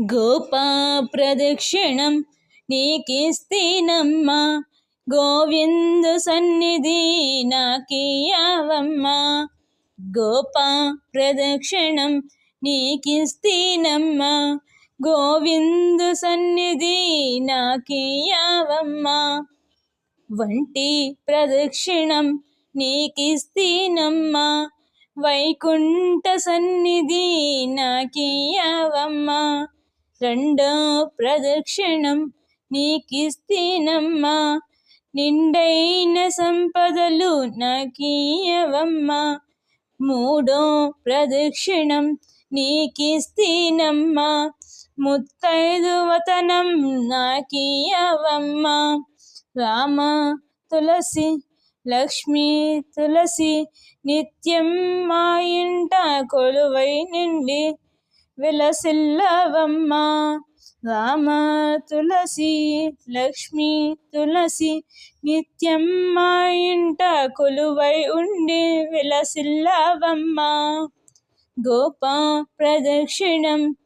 గోపా ప్రదక్షిణం నీకిస్తేనమ్మా. గోవిందు సన్నిధి నాకియావమ్మా గోపా ప్రదక్షిణం నీకిస్తేనమ్మా. గోవిందు సన్నిధి నాకియావమ్మా వంటి ప్రదక్షిణం నీకిస్తేనమ్మా. వైకుంఠ సన్నిధి నాకియావమ్మా రెండో ప్రదక్షిణం నీకిస్తీనమ్మా. నిండైన సంపదలు నాకీయవమ్మా మూడో ప్రదక్షిణం నీకిస్తీనమ్మా. ముత్తైదు వతనం నాకియవమ్మా రామ తులసి లక్ష్మీ తులసి నిత్యం మా ఇంట కొలువై నిండి విలసిల్లవమ్మ. రామ తులసి లక్ష్మి తులసి నిత్యం మా ఇంట కొలువై ఉండి విలసిల్లవమ్మ. గోప ప్రదక్షిణం